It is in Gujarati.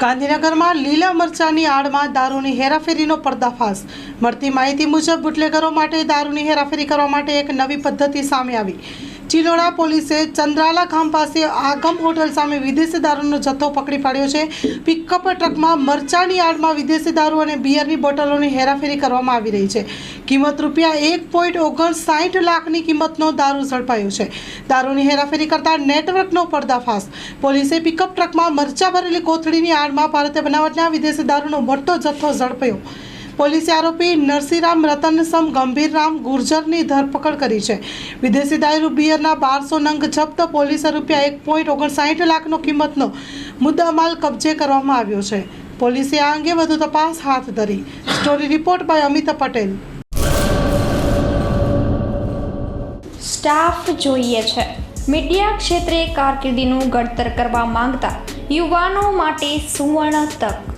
ગાંધીનગરમાં લીલા મરચાની આડમાં દારૂની હેરાફેરીનો પર્દાફાશ. મળતી માહિતી મુજબ બુટલેગરો માટે દારૂની હેરાફેરી કરવા માટે એક નવી પદ્ધતિ સામે આવી. ચિલોડા પોલીસે ચંદ્રાલા ગામ પાસે આગમ હોટલ સામે વિદેશી દારૂનો જથ્થો પકડી પાડ્યો છે. પિકઅપ ટ્રકમાં મરચાની આડમાં વિદેશી દારૂ અને બિયરની બોટલોની હેરાફેરી કરવામાં આવી રહી છે. કિંમત રૂપિયા એક પોઈન્ટ ઓગણસાઠ લાખની કિંમતનો દારૂ ઝડપાયો છે. દારૂની હેરાફેરી કરતા નેટવર્કનો પર્દાફાશ. પોલીસે પિકઅપ ટ્રકમાં મરચા ભરેલી કોથળીની આડમાં ભારતીય બનાવટના વિદેશી દારૂનો મોટો જથ્થો ઝડપ્યો. પોલીસે આરોપી નરસિંહરામ રતનસમ ગંભીરરામ ગુર્જરની ધરપકડ કરી છે. વિદેશી દારૂ બિયરના બારસો નંગ જપ્ત પોલીસે રૂપિયા એક પોઈન્ટ ઓગણસાઠ લાખનો કિંમતનો મુદ્દામાલ કબજે કરવામાં આવ્યો છે. પોલીસે આ અંગે વધુ તપાસ હાથ ધરી. Story report by Amit Patel. Staff જોઈએ છે. મીડિયા ક્ષેત્રે કારકિર્દીનું ઘડતર કરવા માંગતા યુવાનો માટે સુવર્ણ તક.